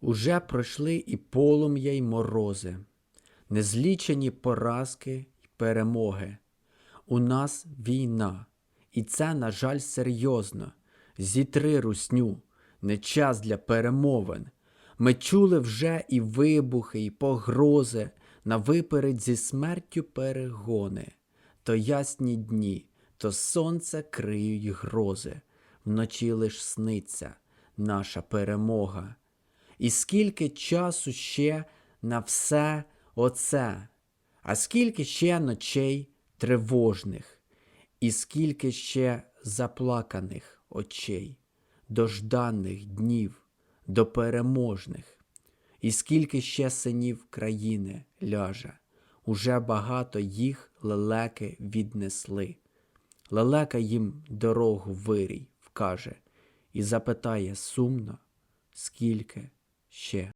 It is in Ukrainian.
Уже пройшли і полум'я, й морози, незлічені поразки й перемоги. У нас війна, і це, на жаль, серйозно. Зітри русню, не час для перемовин. Ми чули вже і вибухи, і погрози, на виперед зі смертю перегони. То ясні дні, то сонце криють грози, вночі лиш сниться наша перемога. І скільки часу ще на все оце, а скільки ще ночей тривожних, і скільки ще заплаканих очей, дожданих днів, до переможних, і скільки ще синів країни ляже, уже багато їх лелеки віднесли. Лелека їм дорогу вирій вкаже і запитає сумно, скільки ще.